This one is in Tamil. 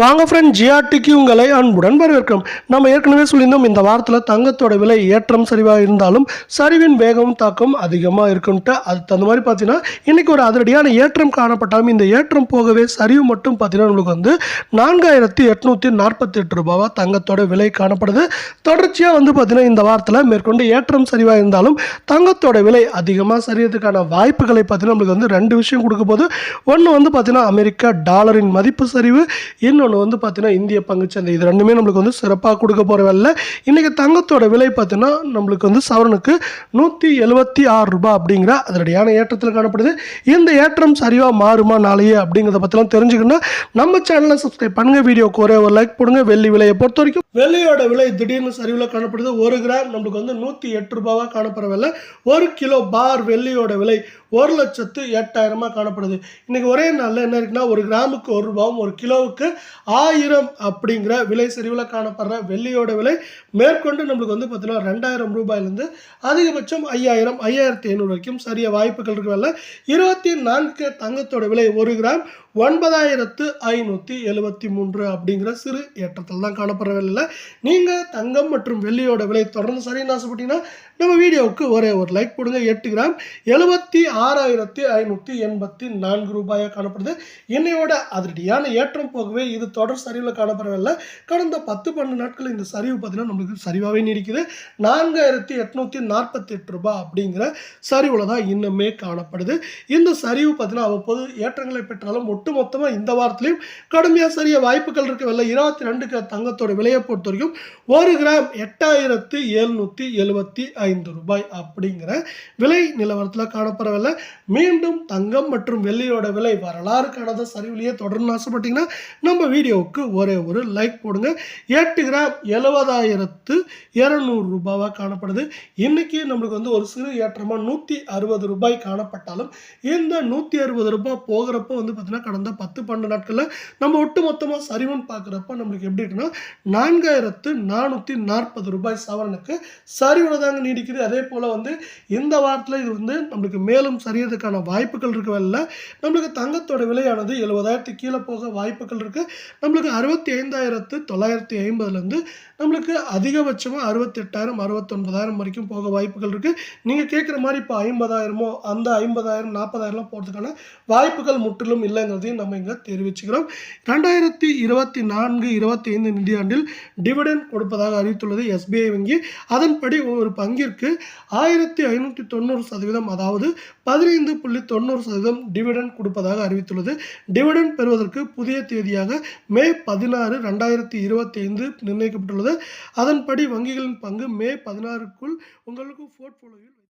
வாங்க ஃப்ரெண்ட் ஜிஆர்டிக்கு உங்களை அன்புடன் வரவேற்கிறோம். நம்ம ஏற்கனவே சொல்லியிருந்தோம் இந்த வாரத்தில் தங்கத்தோட விலை ஏற்றம் சரிவாக இருந்தாலும் சரிவின் வேகம் தாக்கம் அதிகமாக இருக்குன்ட்டு அது தகுந்த மாதிரி பார்த்தீங்கன்னா இன்றைக்கி ஒரு அதிரடியான ஏற்றம் காணப்பட்டாலும் இந்த ஏற்றம் போகவே சரிவு மட்டும் பார்த்தீங்கன்னா நம்மளுக்கு வந்து நான்காயிரத்தி எட்நூற்றி நாற்பத்தி எட்டு ரூபாவாக தங்கத்தோட விலை காணப்படுது. தொடர்ச்சியாக வந்து பார்த்தீங்கன்னா இந்த வாரத்தில் மேற்கொண்டு ஏற்றம் சரிவாக இருந்தாலும் தங்கத்தோட விலை அதிகமாக சரியதுக்கான வாய்ப்புகளை பார்த்தீங்கன்னா நம்மளுக்கு வந்து ரெண்டு விஷயம் கொடுக்க போது ஒன்று வந்து பார்த்தீங்கன்னா அமெரிக்கா டாலரின் மதிப்பு சரிவு இன்னொன்று வந்து பார்த்தீங்கன்னா இந்திய பங்குச்சந்தை. இது ரெண்டுமே நம்மளுக்கு வந்து சிறப்பாக கொடுக்க போகிற வேலை இன்றைக்கி தங்கத்தோட விலை பார்த்தீங்கன்னா நம்மளுக்கு வந்து சவரனுக்கு நூற்றி எழுபத்தி ஆறு ரூபாய் அப்படிங்கிற அதனுடையான ஏற்றத்தில் காணப்படுது. இந்த ஏற்றம் சரிவாக மாறுமா நாளையே அப்படிங்கிறத பற்றிலாம் தெரிஞ்சுக்கணும்னா நம்ம சேனலை சப்ஸ்கிரைப் பண்ணுங்கள் வீடியோக்கு ஒரே ஒரு லைக் போடுங்க. வெள்ளி விலையை பொறுத்த வரைக்கும் வெள்ளியோட விலை திடீர்னு சரிவில் காணப்படுது. ஒரு கிராம் நம்மளுக்கு வந்து நூற்றி எட்டு ரூபாவாக காணப்படுற ஒரு கிலோ பார் வெள்ளியோட விலை ஒரு லட்சத்து எட்டாயிரமாக காணப்படுது. இன்றைக்கி ஒரே நாளில் என்ன இருக்குன்னா ஒரு கிராமுக்கு ஒரு ரூபாவும் ஒரு கிலோவுக்கு ஆயிரம் அப்படிங்கிற விலை சரிவில் காணப்படுற வெள்ளியோட விலை மேற்கொண்டு நம்மளுக்கு வந்து பார்த்தீங்கன்னா ரெண்டாயிரம் ரூபாயிலேருந்து அதிகபட்சம் ஐயாயிரம் ஐயாயிரத்தி ஐநூறு வரைக்கும் சரிய வாய்ப்புகள் இருக்கு இருபத்தி நான்கு தங்கத்தோட விலை ஒரு கிராம் ஒன்பதாயிரத்து ஐநூற்றி எழுபத்தி மூன்று அப்படிங்கிற சிறு ஏற்றத்தில் தான் காணப்படுற வேலையில் நீங்கள் தங்கம் மற்றும் வெள்ளியோட விலை தொடர்ந்து சரின்னு ஆசைப்பட்டீங்கன்னா நம்ம வீடியோவுக்கு ஒரே ஒரு லைக் போடுங்க எட்டு கிராம் எழுபத்தி ஆறாயிரத்தி ஐநூற்றி எண்பத்தி நான்கு ரூபாயாக காணப்படுது. இன்னையோட அதிரடியான ஏற்றம் போகவே இது தொடர் சரிவில் காணப்படவில்லை. கடந்த பத்து பன்னெண்டு நாட்கள் இந்த சரிவு பார்த்தீங்கன்னா நம்மளுக்கு சரிவாகவே நீடிக்குது. நான்காயிரத்தி எட்நூற்றி நாற்பத்தி எட்டு ரூபாய் அப்படிங்கிற சரிவில் தான் இன்னுமே காணப்படுது. இந்த சரிவு பார்த்தீங்கன்னா அவ்வப்போது ஏற்றங்களை பெற்றாலும் ஒட்டு மொத்தமாக இந்த வாரத்திலையும் கடுமையாக சரிய வாய்ப்புகள் இருக்கவில்லை. இருபத்தி ரெண்டு தங்கத்தோட விலையை பொறுத்த வரைக்கும் ஒரு கிராம் எட்டாயிரத்து எழுநூற்றி எழுபத்தி ஐந்து ரூபாய் அப்படிங்கிற விலை நிலவரத்தில் காணப்படவில்லை. மீண்டும் தங்கம் மற்றும் வெள்ளியோட விலை வரலாறு காணாத சரிவிலேயே தொடர்ந்து ஆசைப்பட்டீங்கன்னா நம்ம வீடியோவுக்கு ஒரே ஒரு லைக் போடுங்க. எட்டு கிராம் எழுபதாயிரத்து இரநூறு ரூபாவாக காணப்படுது. இன்றைக்கி நம்மளுக்கு வந்து ஒரு சிறு ஏற்றமாக நூற்றி அறுபது ரூபாய் காணப்பட்டாலும் இந்த நூற்றி அறுபது ரூபாய் போகிறப்ப வந்து பார்த்திங்கன்னா கடந்த பத்து பன்னெண்டு நாட்களில் நம்ம ஒட்டு மொத்தமாக சரிவுன்னு பார்க்குறப்ப நம்மளுக்கு எப்படி இருக்குன்னா நான்காயிரத்து நானூற்றி நாற்பது ரூபாய் சவரனுக்கு சரிவில் தாங்க நீடிக்குது. அதே போல் வந்து இந்த வாரத்தில் இது வந்து நம்மளுக்கு மேலும் சரியறதுக்கான வாய்ப்புகள் இருக்க நம்மளுக்கு தங்கத்தோட விலையானது எழுபதாயிரத்து கீழே போக வாய்ப்புகள் இருக்குது நம்மளுக்கு அறுபத்தி ஐந்தாயிரத்து தொள்ளாயிரத்தி ஐம்பதுலேருந்து நம்மளுக்கு அதிகபட்சமாக அறுபத்தெட்டாயிரம் அறுபத்தொன்பதாயிரம் வரைக்கும் போக வாய்ப்புகள் இருக்குது நீங்கள் கேட்குற மாதிரி இப்போ ஐம்பதாயிரமோ அந்த ஐம்பதாயிரம் நாற்பதாயிரம்லாம் போகிறதுக்கான வாய்ப்புகள் முற்றிலும் இல்லைங்கிறதையும் நம்ம இங்கே தெரிவிச்சுக்கிறோம். ரெண்டாயிரத்தி இருபத்தி நான்கு இருபத்தி ஐந்து நிதியாண்டில் டிவிடெண்ட் கொடுப்பதாக அறிவித்துள்ளது எஸ்பிஐ வங்கி. அதன்படி ஒரு பங்கிற்கு ஆயிரத்தி ஐநூற்றி தொண்ணூறு சதவீதம் அதாவது பதினைந்து புள்ளி தொண்ணூறு சதவீதம் டிவிடெண்ட் கொடுப்பதாக அறிவித்துள்ளது. டிவிடெண்ட் பெறுவதற்கு புதிய தேதியாக மே பதினாறு ரெண்டாயிரத்தி இருபத்தி ஐந்து நிர்ணயிக்கப்பட்டுள்ளது. அதன்படி வங்கிகளின் பங்கு மே பதினாறுக்குள் உங்களுக்கு போர்ட்ஃபோலியோவில்